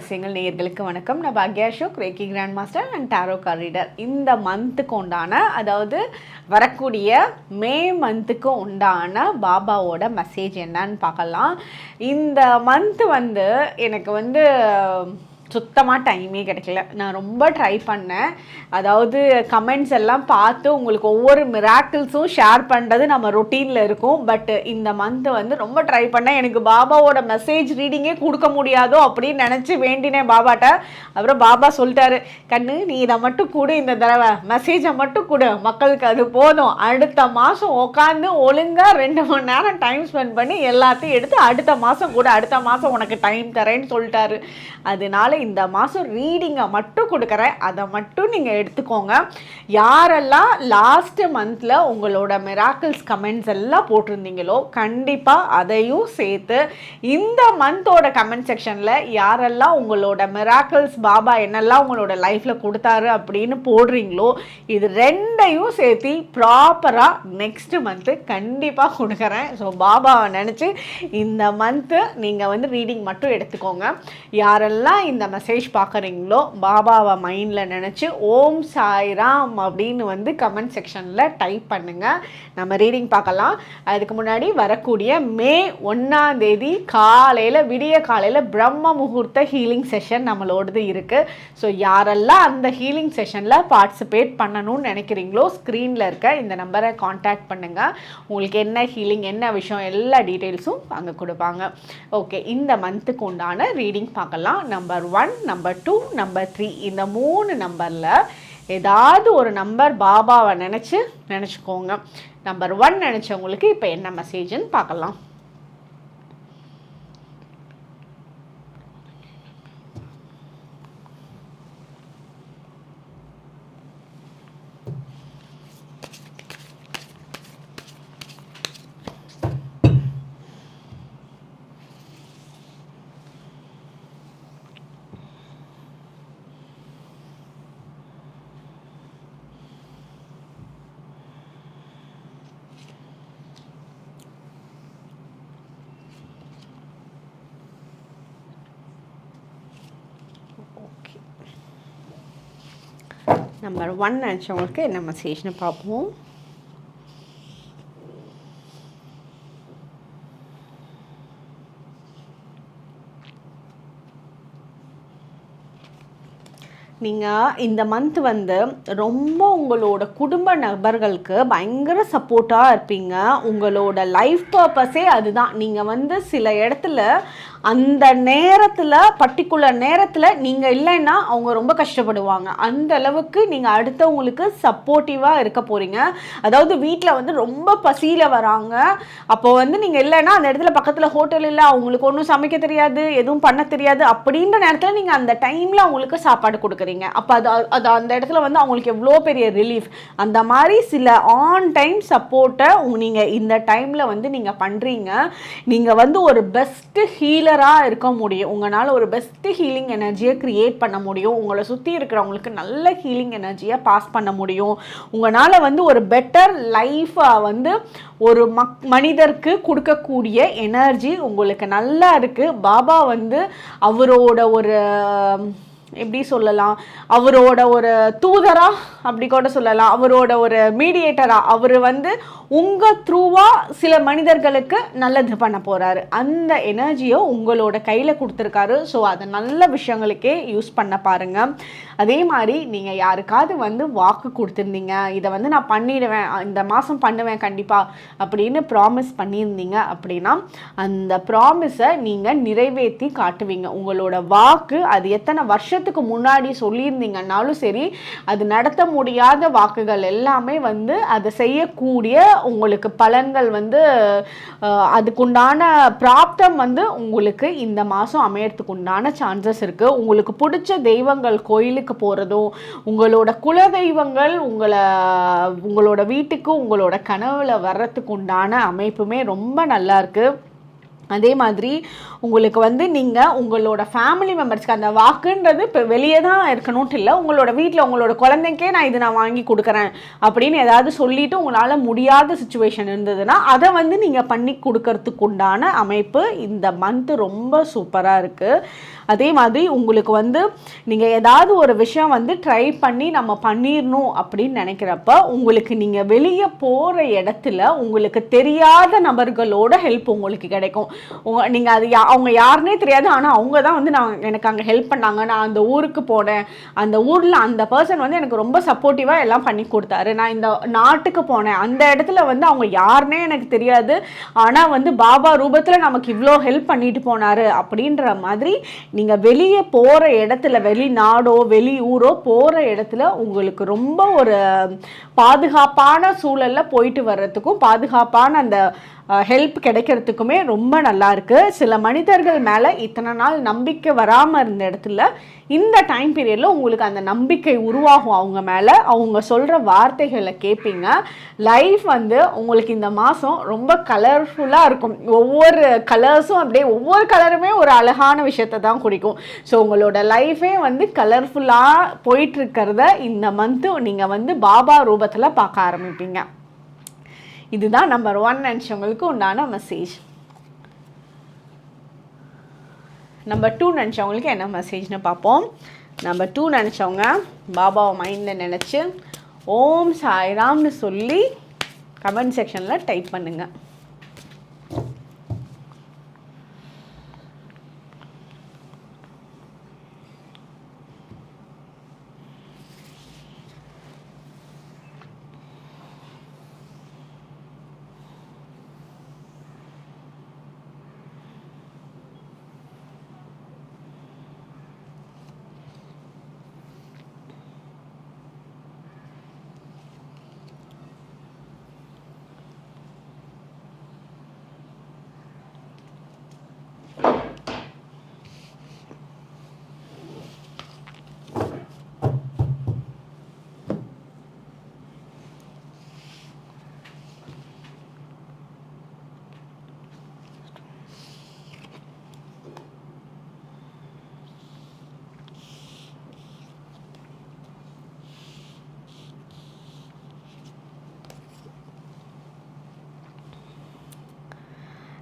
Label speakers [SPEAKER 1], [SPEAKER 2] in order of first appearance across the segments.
[SPEAKER 1] ரகசியங்கள் நேயர்களுக்கு வணக்கம். நான் Bhagya Ashok reiki grand master and tarot card reader இந்த மந்த்துக்கு உண்டான அதாவது வரக்கூடிய மே மந்த்துக்கு உண்டான பாபாவோட மெசேஜ் என்னன்னு பார்க்கலாம். இந்த மந்த் வந்து எனக்கு வந்து சுத்தமாக டைமே கிடைக்கல. நான் ரொம்ப ட்ரை பண்ணேன். அதாவது கமெண்ட்ஸ் எல்லாம் பார்த்து உங்களுக்கு ஒவ்வொரு மிராக்கிள்ஸும் ஷேர் பண்ணுறது நம்ம ரொட்டீனில் இருக்கும். பட் இந்த மந்த் வந்து ரொம்ப ட்ரை பண்ணேன். எனக்கு பாபாவோட மெசேஜ் ரீடிங்கே கொடுக்க முடியாதோ அப்படின்னு நினச்சி வேண்டினேன் பாபாட்ட. அப்புறம் பாபா சொல்லிட்டாரு கண்ணு நீ இதை மட்டும் கொடு இந்த தடவை. மெசேஜை மட்டும் கொடு. மக்களுக்கு அது போதும். அடுத்த மாதம் உட்காந்து ஒழுங்காக ரெண்டு மணி நேரம் டைம் ஸ்பெண்ட் பண்ணி எல்லாத்தையும் எடுத்து அடுத்த மாதம் கூட. அடுத்த மாதம் உனக்கு டைம் தரேன்னு சொல்லிட்டாரு. அதனால இந்த மாதம் ரீடிங்கை மட்டும் கொடுக்குறேன். அதை மட்டும் நீங்கள் எடுத்துக்கோங்க. யாரெல்லாம் லாஸ்ட்டு மந்தில் உங்களோட மிராக்கிள்ஸ் கமெண்ட்ஸ் எல்லாம் போட்டிருந்தீங்களோ கண்டிப்பாக அதையும் சேர்த்து இந்த மந்தோட கமெண்ட் செக்ஷனில் யாரெல்லாம் உங்களோட மிராக்கிள்ஸ் பாபா என்னெல்லாம் உங்களோட லைஃப்பில் கொடுத்தாரு அப்படின்னு போடுறீங்களோ இது ரெண்டையும் சேர்த்து ப்ராப்பராக நெக்ஸ்ட் மந்த்து கண்டிப்பாக கொடுக்குறேன். ஸோ பாபாவை நினச்சி இந்த மந்த்து நீங்கள் வந்து ரீடிங் மட்டும் எடுத்துக்கோங்க. யாரெல்லாம் இந்த மெசேஜ் பார்க்குறீங்களோ பாபாவை மைண்டில் நினச்சி ஓம் சாய்ராம் அப்படின்னு வந்து கமெண்ட் செக்ஷனில் டைப் பண்ணுங்கள் நம்ம ரீடிங் பார்க்கலாம். அதுக்கு முன்னாடி வரக்கூடிய மே ஒன்றாந்தேதி காலையில் விடிய காலையில் பிரம்ம முகூர்த்த ஹீலிங் செஷன் நம்மளோடது இருக்குது ஸோ யாரெல்லாம் அந்த ஹீலிங் செஷனில் பார்ட்டிசிபேட் பண்ணணும்னு நினைக்கிறீங்களோ ஸ்க்ரீனில் இருக்க இந்த நம்பரை காண்டாக்ட் பண்ணுங்கள் உங்களுக்கு என்ன ஹீலிங் என்ன விஷயம் எல்லா டீட்டெயில்ஸும் அங்கே கொடுப்பாங்க. ஓகே இந்த மந்த்துக்கு உண்டான ரீடிங் பார்க்கலாம். Number one one number two number three இந்த மூணு நம்பரில் ஏதாவது ஒரு நம்பர் பாபாவை நினச்சி நினச்சிக்கோங்க. நம்பர் ஒன் நினச்சவங்களுக்கு இப்போ என்ன மெசேஜ்னு பார்க்கலாம். நம்பர் ஒன் நினச்சவங்களுக்கு என்ன மெசேஜ்னு பார்ப்போம். நீங்கள் இந்த மந்த் வந்து ரொம்ப உங்களோட குடும்ப நபர்களுக்கு பயங்கர சப்போர்ட்டாக இருப்பீங்க. உங்களோட லைஃப் பர்பஸே அதுதான். நீங்கள் வந்து சில இடத்துல அந்த நேரத்தில் பர்டிகுலர் நேரத்தில் நீங்கள் இல்லைன்னா அவங்க ரொம்ப கஷ்டப்படுவாங்க. அந்த அளவுக்கு நீங்கள் அடுத்தவங்களுக்கு சப்போர்ட்டிவாக இருக்க போகிறீங்க அதாவது வீட்டில் வந்து ரொம்ப பசியில் வராங்க. அப்போ வந்து நீங்கள் இல்லைன்னா அந்த இடத்துல பக்கத்தில் ஹோட்டல் இல்லை அவங்களுக்கு ஒன்றும் சமைக்க தெரியாது எதுவும் பண்ண தெரியாது அப்படின்ற நேரத்தில் நீங்கள் அந்த டைமில் அவங்களுக்கு சாப்பாடு கொடுக்குறீங்க. அப்போ அது அது அந்த இடத்துல வந்து அவங்களுக்கு எவ்வளோ பெரிய ரிலீஃப் அந்த மாதிரி சில ஆன் டைம் சப்போர்ட்டை நீங்கள் இந்த டைமில் வந்து நீங்கள் பண்ணுறீங்க நீங்கள் வந்து ஒரு பெஸ்ட்டு ஹீலராக இருக்க முடியும். உங்களால் ஒரு பெஸ்ட்டு ஹீலிங் எனர்ஜியை க்ரியேட் பண்ண முடியும். உங்களை சுற்றி இருக்கிறவங்களுக்கு நல்ல ஹீலிங் எனர்ஜியை பாஸ் பண்ண முடியும். உங்களால் வந்து ஒரு பெட்டர் லைஃப்பை வந்து ஒரு மக் மனிதருக்கு கொடுக்கக்கூடிய எனர்ஜி உங்களுக்கு நல்லா இருக்குது பாபா வந்து அவரோட ஒரு எப்படி சொல்லலாம்? அவரோட ஒரு தூதரா? அப்படி கூட சொல்லலாம். அவரோட ஒரு மீடியேட்டரா அவர் வந்து உங்கள் த்ரூவாக சில மனிதர்களுக்கு நல்லது பண்ண போகிறாரு அந்த எனர்ஜியை உங்களோட கையில் கொடுத்துருக்காரு. ஸோ அதை நல்ல விஷயங்களுக்கே யூஸ் பண்ண பாருங்கள் அதே மாதிரி நீங்கள் யாருக்காவது வந்து வாக்கு கொடுத்துருந்தீங்க இதை வந்து நான் பண்ணிடுவேன் இந்த மாதம் பண்ணுவேன் கண்டிப்பாக அப்படின்னு ப்ராமிஸ் பண்ணியிருந்தீங்க அப்படின்னா அந்த ப்ராமிஸை நீங்கள் நிறைவேற்றி காட்டுவீங்க. உங்களோட வாக்கு அது எத்தனை வருஷத்துக்கு முன்னாடி சொல்லியிருந்தீங்கன்னாலும் சரி அது நடத்த முடியாத வாக்குகள் எல்லாமே வந்து அதை செய்யக்கூடிய உங்களுக்கு பலன்கள் வந்து அதுக்குண்டான பிராப்தம் வந்து உங்களுக்கு இந்த மாதம் அமையறதுக்கு உண்டான சான்சஸ் இருக்குது உங்களுக்கு பிடிச்ச தெய்வங்கள் கோயிலுக்கு போகிறதும் உங்களோட குல தெய்வங்கள் உங்களை உங்களோட வீட்டுக்கு உங்களோட கனவுல வர்றதுக்கு உண்டான அமைப்புமே ரொம்ப நல்லா இருக்கு. அதே மாதிரி உங்களுக்கு வந்து நீங்கள் உங்களோட ஃபேமிலி மெம்பர்ஸ்க்கு அந்த வாக்குன்றது இப்போ வெளியே தான் இருக்கணும்ட்டு இல்லை உங்களோட வீட்டில் உங்களோட குழந்தைக்கே நான் இது நான் வாங்கி கொடுக்குறேன் அப்படின்னு ஏதாவது சொல்லிட்டு உங்களால் முடியாத சுச்சுவேஷன் இருந்ததுன்னா அதை வந்து நீங்கள் பண்ணி கொடுக்கறதுக்கு உண்டான அமைப்பு இந்த மந்த்து ரொம்ப சூப்பராக இருக்குது அதே மாதிரி உங்களுக்கு வந்து நீங்கள் ஏதாவது ஒரு விஷயம் வந்து ட்ரை பண்ணி நம்ம பண்ணிடணும் அப்படின்னு நினைக்கிறப்ப உங்களுக்கு நீங்கள் வெளியே போகிற இடத்துல உங்களுக்கு தெரியாத நபர்களோட ஹெல்ப் உங்களுக்கு கிடைக்கும். உங்க நீங்கள் அது யா- அவங்க யாருனே தெரியாது. ஆனால் அவங்க தான் வந்து நான் எனக்கு அங்கே ஹெல்ப் பண்ணாங்க. நான் அந்த ஊருக்கு போனேன். அந்த ஊரில் அந்த பர்சன் வந்து எனக்கு ரொம்ப சப்போர்ட்டிவாக எல்லாம் பண்ணி கொடுத்தாரு. நான் இந்த நாட்டுக்கு போனேன். அந்த இடத்துல வந்து அவங்க யாருனே எனக்கு தெரியாது. ஆனால் வந்து பாபா ரூபத்தில் நமக்கு இவ்வளோ ஹெல்ப் பண்ணிட்டு போனாரு. அப்படின்ற மாதிரி நீங்கள் வெளியே போகிற இடத்துல வெளிநாடோ வெளி ஊரோ போகிற இடத்துல உங்களுக்கு ரொம்ப ஒரு பாதுகாப்பான சூழலில் போயிட்டு வர்றதுக்கும் பாதுகாப்பான அந்த ஹெல்ப் கிடைக்கிறதுக்குமே ரொம்ப நல்லா இருக்குது சில மனிதர்கள் மேலே இத்தனை நாள் நம்பிக்கை வராமல் இருந்த இடத்துல இந்த டைம் பீரியடில் உங்களுக்கு அந்த நம்பிக்கை உருவாகும் அவங்க மேலே. அவங்க சொல்கிற வார்த்தைகளை கேட்பீங்க லைஃப் வந்து உங்களுக்கு இந்த மாதம் ரொம்ப கலர்ஃபுல்லாக இருக்கும். ஒவ்வொரு கலர்ஸும் அப்படியே ஒவ்வொரு கலருமே ஒரு அழகான விஷயத்தை தான் குறிக்கும். ஸோ உங்களோட லைஃபே வந்து கலர்ஃபுல்லாக போயிட்டுருக்கிறத இந்த மந்த்து நீங்கள் வந்து பாபா ரூபத்தில் பார்க்க ஆரம்பிப்பீங்க. இதுதான் நம்பர் ஒன் நினச்சவங்களுக்கு உண்டான மெசேஜ் நம்பர் டூ நினச்சவங்களுக்கு என்ன மெசேஜ்னு பார்ப்போம். நம்பர் டூ நினச்சவங்க பாபாவை மைண்டில் நினச்சி ஓம் சாய்ராம்னு சொல்லி கமெண்ட் செக்ஷனில் டைப் பண்ணுங்கள்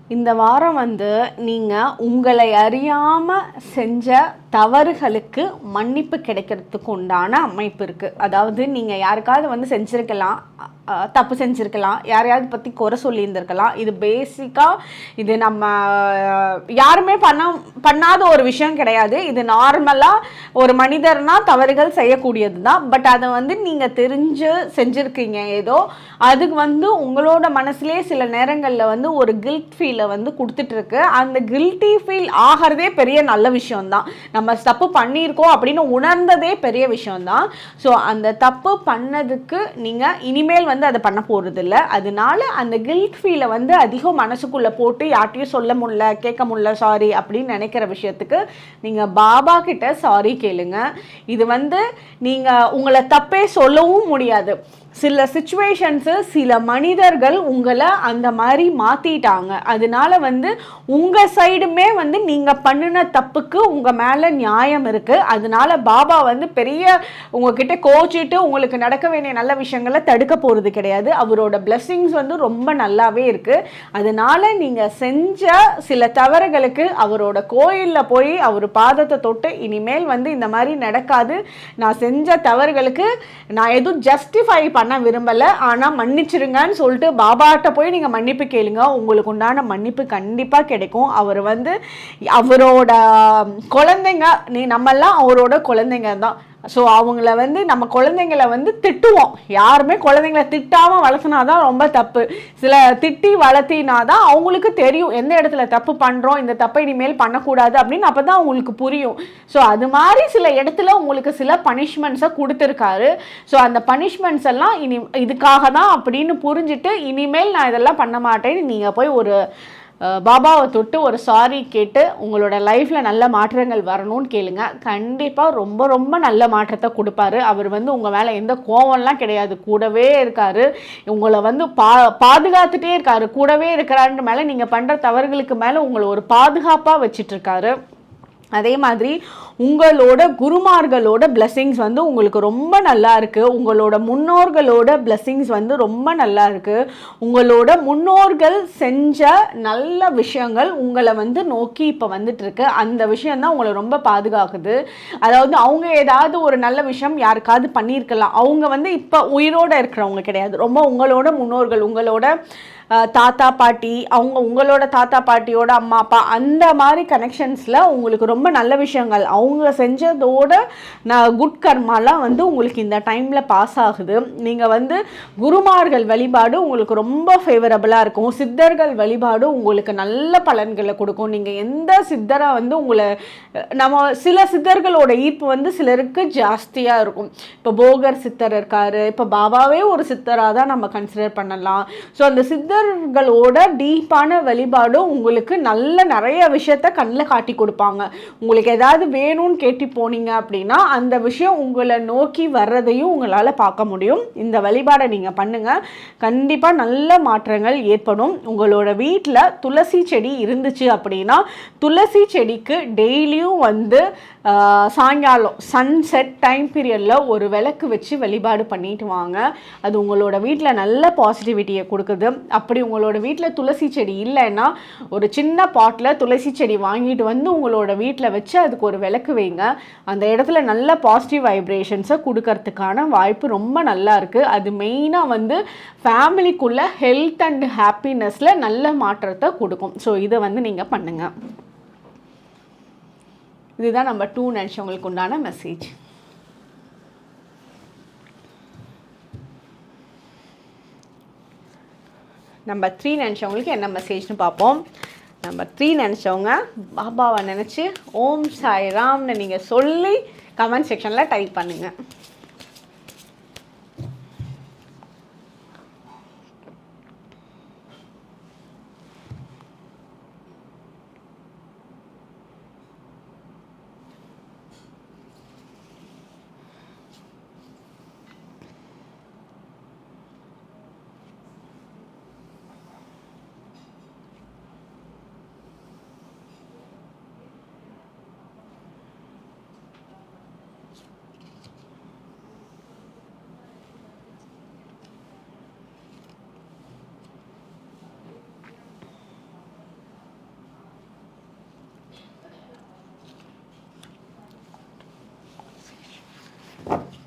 [SPEAKER 1] இந்த வாரம் வந்து நீங்கள் உங்களை அறியாமல் செஞ்ச தவறுகளுக்கு மன்னிப்பு கிடைக்கிறதுக்கு உண்டான அமைப்பு இருக்குது அதாவது நீங்கள் யாருக்காவது வந்து செஞ்சுருக்கலாம் தப்பு செஞ்சுருக்கலாம் யாரையாவது பற்றி குறை சொல்லியிருந்திருக்கலாம். இது பேசிக்காக இது நம்ம யாருமே பண்ண பண்ணாத ஒரு விஷயம் கிடையாது. இது நார்மலாக ஒரு மனிதர்னா தவறுகள் செய்யக்கூடியது தான். பட் அதை வந்து நீங்கள் தெரிஞ்சு செஞ்சுருக்கீங்க ஏதோ அதுக்கு வந்து உங்களோட மனசுலேயே சில நேரங்களில் வந்து ஒரு கில்ட் ஃபீலை வந்து கொடுத்துட்ருக்கு அந்த கில்ட்டி ஃபீல் ஆகிறதே பெரிய நல்ல விஷயம்தான் நம்ம தப்பு பண்ணியிருக்கோம் அப்படின்னு உணர்ந்ததே பெரிய விஷயம்தான். ஸோ அந்த தப்பு பண்ணதுக்கு நீங்கள் இனிமேல் வந்து அதை பண்ண போகிறது இல்லை அதனால அந்த கில்ட் ஃபீலை வந்து அதிகம் மனசுக்குள்ளே போட்டு யார்ட்டையும் சொல்ல முடியல கேட்க முடில சாரி அப்படின்னு நினைக்கிற விஷயத்துக்கு நீங்கள் பாபா கிட்ட சாரி கேளுங்க. இது வந்து நீங்கள் உங்களை தப்பே சொல்லவும் முடியாது. சில சுச்சுவேஷன்ஸு சில மனிதர்கள் உங்களை அந்த மாதிரி மாற்றிட்டாங்க அதனால வந்து உங்கள் சைடுமே வந்து நீங்கள் பண்ணின தப்புக்கு உங்கள் மேலே நியாயம் இருக்குது அதனால பாபா வந்து பெரிய உங்ககிட்ட கோச்சிட்டு உங்களுக்கு நடக்க வேண்டிய நல்ல விஷயங்களை தடுக்க போகிறது கிடையாது. அவரோட blessings வந்து ரொம்ப நல்லாவே இருக்குது அதனால நீங்கள் செஞ்ச சில தவறுகளுக்கு அவரோட கோயிலில் போய் அவர் பாதத்தை தொட்டு இனிமேல் வந்து இந்த மாதிரி நடக்காது. நான் செஞ்ச தவறுகளுக்கு நான் எதுவும் ஜஸ்டிஃபை பண்ண விரும்பலை. ஆனால் மன்னிச்சிருங்கன்னு சொல்லிட்டு பாபாட்ட போய் நீங்கள் மன்னிப்பு கேளுங்க. உங்களுக்கு உண்டான மன்னிப்பு கண்டிப்பாக கிடைக்கும். அவர் வந்து அவரோட குழந்தைங்க நீ நம்மெல்லாம் அவரோட குழந்தைங்க தான். ஸோ அவங்கள வந்து நம்ம குழந்தைங்கள வந்து திட்டுவோம். யாருமே குழந்தைங்கள திட்டாமல் வளர்த்துனா தான் ரொம்ப தப்பு. சில திட்டி வளர்த்தினா தான் அவங்களுக்கு தெரியும் எந்த இடத்துல தப்பு பண்ணுறோம் இந்த தப்பை இனிமேல் பண்ணக்கூடாது அப்படின்னு அப்போ தான் அவங்களுக்கு புரியும். ஸோ அது மாதிரி சில இடத்துல உங்களுக்கு சில பனிஷ்மெண்ட்ஸை கொடுத்துருக்காரு. ஸோ அந்த பனிஷ்மெண்ட்ஸ் எல்லாம் இனி இதுக்காக தான் அப்படின்னு புரிஞ்சுட்டு இனிமேல் நான் இதெல்லாம் பண்ண மாட்டேன்னு நீங்கள் போய் ஒரு பாபாவை தொட்டு ஒரு சாரி கேட்டு உங்களோட லைஃப்பில் நல்ல மாற்றங்கள் வரணும்னு கேளுங்க. கண்டிப்பாக ரொம்ப ரொம்ப நல்ல மாற்றத்தை கொடுப்பாரு. அவர் வந்து உங்கள் மேலே எந்த கோவம்லாம் கிடையாது. கூடவே இருக்காரு. உங்களை வந்து பா பாதுகாத்துட்டே இருக்காரு. கூடவே இருக்கிறாருன்ற மேலே நீங்கள் பண்ணுற தவறுகளுக்கு மேலே உங்களை ஒரு பாதுகாப்பாக வச்சிட்ருக்காரு. அதே மாதிரி உங்களோட குருமார்களோட பிளெஸ்ஸிங்ஸ் வந்து உங்களுக்கு ரொம்ப நல்லா இருக்கு. உங்களோட முன்னோர்களோட பிளெஸ்ஸிங்ஸ் வந்து ரொம்ப நல்லா இருக்கு. உங்களோட முன்னோர்கள் செஞ்ச நல்ல விஷயங்கள் உங்களை வந்து நோக்கி இப்போ வந்துட்டு இருக்கு. அந்த விஷயந்தான் உங்களை ரொம்ப பாதுகாக்குது. அதாவது அவங்க ஏதாவது ஒரு நல்ல விஷயம் யாருக்காவது பண்ணியிருக்கலாம். அவங்க வந்து இப்போ உயிரோட இருக்கிறவங்க கிடையாது. ரொம்ப உங்களோட முன்னோர்கள் உங்களோட தாத்தா பாட்டி அவங்க உங்களோட தாத்தா பாட்டியோட அம்மா அப்பா அந்த மாதிரி கனெக்ஷன்ஸில் உங்களுக்கு ரொம்ப நல்ல விஷயங்கள். அவங்க செஞ்சதோட நான் குட் கர்மாலாம் வந்து உங்களுக்கு இந்த டைமில் பாஸ் ஆகுது. நீங்கள் வந்து குருமார்கள் வழிபாடு உங்களுக்கு ரொம்ப ஃபேவரபுளாக இருக்கும். சித்தர்கள் வழிபாடு உங்களுக்கு நல்ல பலன்களை கொடுக்கும். நீங்கள் எந்த சித்தரை வந்து உங்களை நம்ம சில சித்தர்களோட ஈர்ப்பு வந்து சிலருக்கு ஜாஸ்தியாக இருக்கும். இப்போ போகர் சித்தர் இருக்காரு. இப்போ பாபாவே ஒரு சித்தராக தான் நம்ம கன்சிடர் பண்ணலாம். ஸோ அந்த சித்தர் சித்தர்களோட டீப்பான வழிபாடும் உங்களுக்கு நல்ல நிறைய விஷயத்த கண்ணில் காட்டி கொடுப்பாங்க. உங்களுக்கு ஏதாவது வேணும்னு கேட்டு போனீங்க அப்படின்னா அந்த விஷயம் உங்களை நோக்கி வர்றதையும் உங்களால் பார்க்க முடியும். இந்த வழிபாடை நீங்கள் பண்ணுங்கள் கண்டிப்பாக நல்ல மாற்றங்கள் ஏற்படும். உங்களோட வீட்டில் துளசி செடி இருந்துச்சு அப்படின்னா துளசி செடிக்கு டெய்லியும் வந்து சாயங்காலம் சன்செட் டைம் பீரியடில் ஒரு விளக்கு வச்சு வழிபாடு பண்ணிட்டு வாங்க. அது உங்களோட வீட்டில் நல்ல பாசிட்டிவிட்டியை கொடுக்குது. அப்படி உங்களோட வீட்டில் துளசி செடி இல்லைன்னா ஒரு சின்ன பாட்டில் துளசி செடி வாங்கிட்டு வந்து உங்களோட வீட்டில் வச்சு அதுக்கு ஒரு விளக்கு வைங்க. அந்த இடத்துல நல்ல பாசிட்டிவ் வைப்ரேஷன்ஸை கொடுக்கறதுக்கான வாய்ப்பு ரொம்ப நல்லா இருக்குது அது மெயினாக வந்து ஃபேமிலிக்குள்ளே ஹெல்த் அண்ட் ஹாப்பினஸில் நல்ல மாற்றத்தை கொடுக்கும். ஸோ இதை வந்து நீங்கள் பண்ணுங்கள் இதுதான் நம்ம டூ நினச்சவங்களுக்கு உண்டான மெசேஜ் நம்பர் த்ரீ நினச்சவங்களுக்கு என்ன மெசேஜ்னு பார்ப்போம். நம்பர் த்ரீ நினச்சவங்க பாபாவை நினச்சி ஓம் சாய் ராம்னு நீங்கள் சொல்லி கமெண்ட் செக்ஷனில் டைப் பண்ணுங்கள்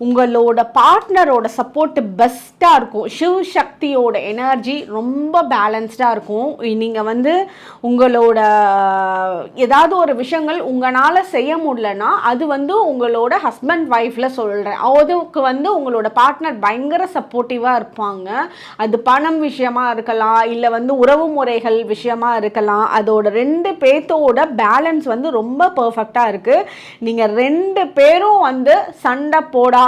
[SPEAKER 1] உங்களோட பார்ட்னரோட சப்போர்ட் பெஸ்ட்டாக இருக்கும். சிவ் சக்தியோட எனர்ஜி ரொம்ப பேலன்ஸ்டாக இருக்கும். நீங்கள் வந்து உங்களோட ஏதாவது ஒரு விஷயங்கள் உங்களால் செய்ய முடியலன்னா அது வந்து உங்களோட ஹஸ்பண்ட் ஒய்ஃபில் சொல்கிறேன் அதுக்கு வந்து உங்களோட பார்ட்னர் பயங்கர சப்போர்ட்டிவாக இருப்பாங்க. அது பணம் விஷயமா இருக்கலாம் இல்லை வந்து உறவு முறைகள் விஷயமா இருக்கலாம். அதோட ரெண்டு பேர்த்தோட பேலன்ஸ் வந்து ரொம்ப பர்ஃபெக்டாக இருக்குது நீங்கள் ரெண்டு பேரும் வந்து சண்டை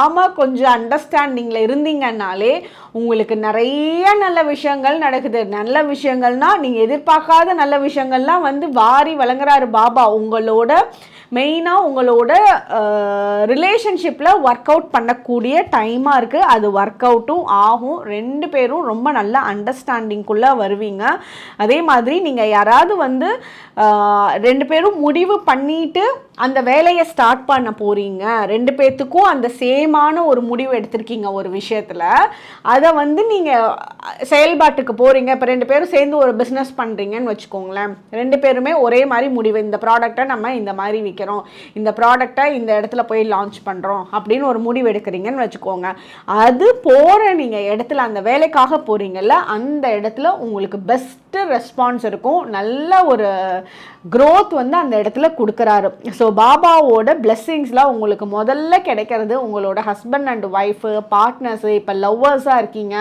[SPEAKER 1] ஆமாம் கொஞ்சம் அண்டர்ஸ்டாண்டிங்கில் இருந்தீங்கன்னாலே உங்களுக்கு நிறைய நல்ல விஷயங்கள் நடக்குது. நல்ல விஷயங்கள்னா நீங்கள் எதிர்பார்க்காத நல்ல விஷயங்கள்லாம் வந்து வாரி வழங்குறாரு பாபா. உங்களோட மெயினாக உங்களோட ரிலேஷன்ஷிப்பில் ஒர்க் அவுட் பண்ணக்கூடிய டைமாக இருக்குது அது ஒர்க் அவுட்டும் ஆகும். ரெண்டு பேரும் ரொம்ப நல்ல அண்டர்ஸ்டாண்டிங்குள்ளே வருவீங்க. அதே மாதிரி நீங்கள் யாராவது வந்து ரெண்டு பேரும் முடிவு பண்ணிட்டு அந்த வேலையை ஸ்டார்ட் பண்ண போகிறீங்க ரெண்டு பேர்த்துக்கும் அந்த சேமான ஒரு முடிவு எடுத்திருக்கீங்க ஒரு விஷயத்தில். அதை வந்து நீங்கள் செயல்பாட்டுக்கு போகிறீங்க இப்போ ரெண்டு பேரும் சேர்ந்து ஒரு பிஸ்னஸ் பண்ணுறீங்கன்னு வச்சுக்கோங்களேன். ரெண்டு பேருமே ஒரே மாதிரி முடிவு இந்த ப்ராடக்டை நம்ம இந்த மாதிரி விற்கிறோம் இந்த ப்ராடக்டை இந்த இடத்துல போய் லான்ச் பண்ணுறோம் அப்படின்னு ஒரு முடிவு எடுக்கிறீங்கன்னு வச்சுக்கோங்க. அது போகிற நீங்கள் இடத்துல அந்த வேலைக்காக போகிறீங்கல்ல அந்த இடத்துல உங்களுக்கு பெஸ்ட் பெஸ்ட்டு ரெஸ்பான்ஸ் இருக்கும். நல்ல ஒரு க்ரோத் வந்து அந்த இடத்துல கொடுக்குறாரு. ஸோ பாபாவோட பிளெஸ்ஸிங்ஸ்லாம் உங்களுக்கு முதல்ல கிடைக்கிறது உங்களோட ஹஸ்பண்ட் அண்ட் ஒய்ஃபு பார்ட்னர்ஸு இப்போ லவ்வர்ஸாக இருக்கீங்க.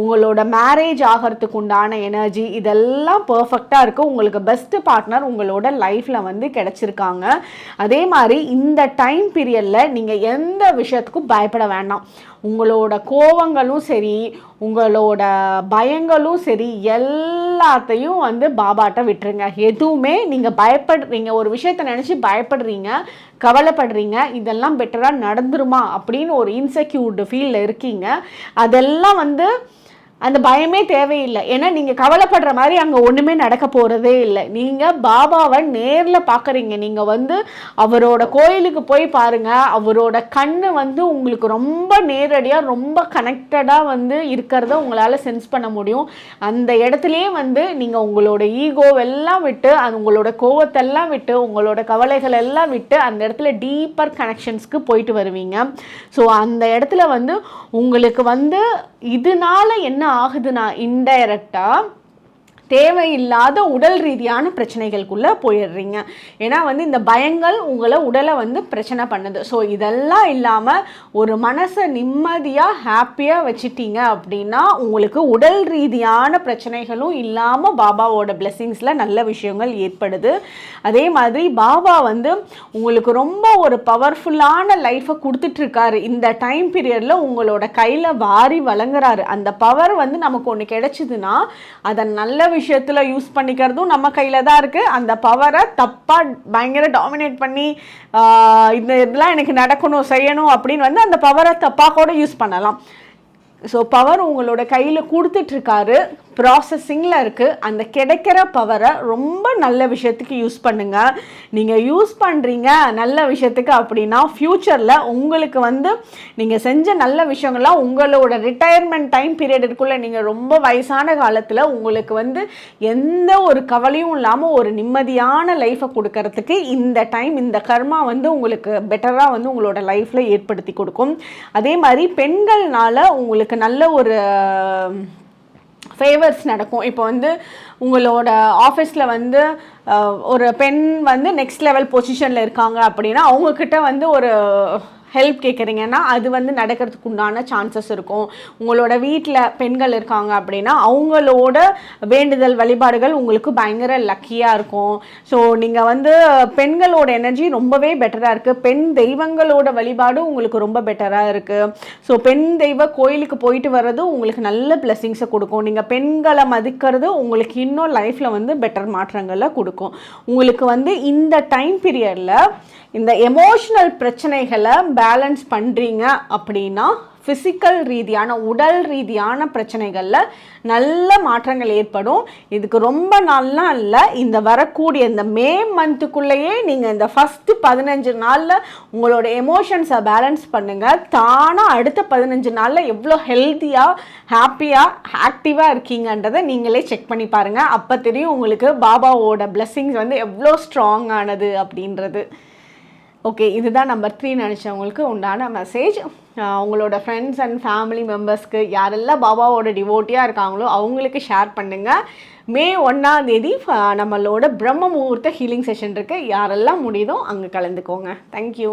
[SPEAKER 1] உங்களோட மேரேஜ் ஆகிறதுக்கு உண்டான எனர்ஜி இதெல்லாம் பர்ஃபெக்டாக இருக்குது உங்களுக்கு பெஸ்ட்டு பார்ட்னர் உங்களோட லைஃப்பில் வந்து கிடச்சிருக்காங்க. அதே மாதிரி இந்த டைம் பீரியடில் நீங்கள் எந்த விஷயத்துக்கும் பயப்பட வேண்டாம். உங்களோட கோவங்களும் சரி உங்களோட பயங்களும் சரி எல்லாத்தையும் வந்து பாபாட்ட விட்டுருங்க. எதுவுமே நீங்கள் பயப்படுறீங்க ஒரு விஷயத்த நினச்சி பயப்படுறீங்க கவலைப்படுறீங்க இதெல்லாம் பெட்டராக நடந்துருமா அப்படின்னு ஒரு இன்செக்யூர்டு ஃபீலில் இருக்கீங்க. அதெல்லாம் வந்து அந்த பயமே தேவையில்லை. ஏன்னா நீங்கள் கவலைப்படுற மாதிரி அங்கே ஒன்றுமே நடக்க போகிறதே இல்லை. நீங்கள் பாபாவை நேரில் பார்க்குறீங்க நீங்கள் வந்து அவரோட கோயிலுக்கு போய் பாருங்கள் அவரோட கண் வந்து உங்களுக்கு ரொம்ப நேரடியாக ரொம்ப கனெக்டடாக வந்து இருக்கிறத உங்களால் சென்ஸ் பண்ண முடியும். அந்த இடத்துலையே வந்து நீங்கள் உங்களோட ஈகோவெல்லாம் விட்டு அது உங்களோட கோவத்தெல்லாம் விட்டு உங்களோட கவலைகள் எல்லாம் விட்டு அந்த இடத்துல டீப்பர் கனெக்ஷன்ஸ்க்கு போயிட்டு வருவீங்க. ஸோ அந்த இடத்துல வந்து உங்களுக்கு வந்து இதனால என்ன ஆகுதுன்னா இன்டைரக்டாக தேவையில்லாத உடல் ரீதியான பிரச்சனைகளுக்குள்ளே போயிடுறீங்க. ஏன்னா வந்து இந்த பயங்கள் உங்களை உடலை வந்து பிரச்சனை பண்ணுது. ஸோ இதெல்லாம் இல்லாமல் ஒரு மனசை நிம்மதியாக ஹாப்பியாக வச்சுட்டீங்க அப்படின்னா உங்களுக்கு உடல் ரீதியான பிரச்சனைகளும் இல்லாமல் பாபாவோட பிளெஸ்ஸிங்ஸில் நல்ல விஷயங்கள் ஏற்படுது. அதே மாதிரி பாபா வந்து உங்களுக்கு ரொம்ப ஒரு பவர்ஃபுல்லான லைஃப்பை கொடுத்துட்ருக்காரு. இந்த டைம் பீரியடில் உங்களோட கையில் வாரி வழங்குறாரு. அந்த பவர் வந்து நமக்கு ஒன்று கிடைச்சிதுன்னா அதை நல்ல விஷயத்தில் யூஸ் பண்ணிக்கிறதும் நம்ம கையில் தான் இருக்குது அந்த பவரை தப்பாக பயங்கர டாமினேட் பண்ணி இந்த இதெல்லாம் எனக்கு நடக்கணும் செய்யணும் அப்படின்னு வந்து அந்த பவரை தப்பாக கூட யூஸ் பண்ணலாம். ஸோ பவர் உங்களோட கையில் கொடுத்துட்ருக்காரு. ப்ராசஸிங்கில் இருக்குது அந்த கிடைக்கிற பவரை ரொம்ப நல்ல விஷயத்துக்கு யூஸ் பண்ணுங்கள் நீங்கள் யூஸ் பண்ணுறீங்க நல்ல விஷயத்துக்கு அப்படின்னா ஃப்யூச்சரில் உங்களுக்கு வந்து நீங்கள் செஞ்ச நல்ல விஷயங்கள்லாம் உங்களோட ரிட்டையர்மெண்ட் டைம் பீரியடுக்குள்ளே நீங்கள் ரொம்ப வயசான காலத்தில் உங்களுக்கு வந்து எந்த ஒரு கவலையும் இல்லாமல் ஒரு நிம்மதியான லைஃப்பை கொடுக்கறதுக்கு இந்த டைம் இந்த கர்மா வந்து உங்களுக்கு பெட்டராக வந்து உங்களோட லைஃப்பில் ஏற்படுத்தி கொடுக்கும். அதே மாதிரி பெண்கள்னால உங்களுக்கு நல்ல ஒரு ஃபேவர்ஸ் நடக்கும். இப்போ வந்து உங்களோட ஆஃபீஸில் வந்து ஒரு பெண் வந்து நெக்ஸ்ட் லெவல் பொசிஷனில் இருக்காங்க அப்படின்னா அவங்கக்கிட்ட வந்து ஒரு ஹெல்ப் கேட்குறீங்கன்னா அது வந்து நடக்கிறதுக்கு உண்டான சான்சஸ் இருக்கும். உங்களோட வீட்டில் பெண்கள் இருக்காங்க அப்படின்னா அவங்களோட வேண்டுதல் வழிபாடுகள் உங்களுக்கு பயங்கர லக்கியாக இருக்கும். ஸோ நீங்கள் வந்து பெண்களோட எனர்ஜி ரொம்பவே பெட்டராக இருக்குது பெண் தெய்வங்களோட வழிபாடு உங்களுக்கு ரொம்ப பெட்டராக இருக்குது ஸோ பெண் தெய்வ கோயிலுக்கு போயிட்டு வர்றது உங்களுக்கு நல்ல பிளெஸிங்ஸை கொடுக்கும். நீங்கள் பெண்களை மதிக்கிறது உங்களுக்கு இன்னும் லைஃப்பில் வந்து பெட்டர் மாற்றங்களை கொடுக்கும். உங்களுக்கு வந்து இந்த டைம் பீரியடில் இந்த எமோஷ்னல் பிரச்சனைகளை பேலன்ஸ் பண்ணுறீங்க அப்படின்னா ஃபிசிக்கல் ரீதியான உடல் ரீதியான பிரச்சனைகளில் நல்ல மாற்றங்கள் ஏற்படும். இதுக்கு ரொம்ப நாள்லாம் இல்லை இந்த வரக்கூடிய இந்த மே மந்த்துக்குள்ளேயே நீங்கள் இந்த ஃபஸ்ட்டு பதினஞ்சு நாளில் உங்களோட எமோஷன்ஸை பேலன்ஸ் பண்ணுங்கள் தானாக அடுத்த பதினஞ்சு நாளில் எவ்வளோ ஹெல்த்தியாக ஹாப்பியாக ஆக்டிவாக இருக்கீங்கன்றதை நீங்களே செக் பண்ணி பாருங்கள் அப்போ தெரியும் உங்களுக்கு பாபாவோட பிளெஸ்ஸிங்ஸ் வந்து எவ்வளோ ஸ்ட்ராங் ஆனது அப்படின்றது. ஓகே இதுதான் நம்பர் த்ரீ நினச்சவங்களுக்கு உண்டான மெசேஜ் உங்களோட ஃப்ரெண்ட்ஸ் அண்ட் ஃபேமிலி மெம்பர்ஸ்க்கு யாரெல்லாம் பாபாவோட டிவோட்டியாக இருக்காங்களோ அவங்களுக்கு ஷேர் பண்ணுங்கள் மே ஒன்றாம் தேதி நம்மளோட பிரம்ம முகூர்த்த ஹீலிங் செஷன் இருக்குது யாரெல்லாம் முடியுதோ அங்கே கலந்துக்கோங்க. தேங்க்யூ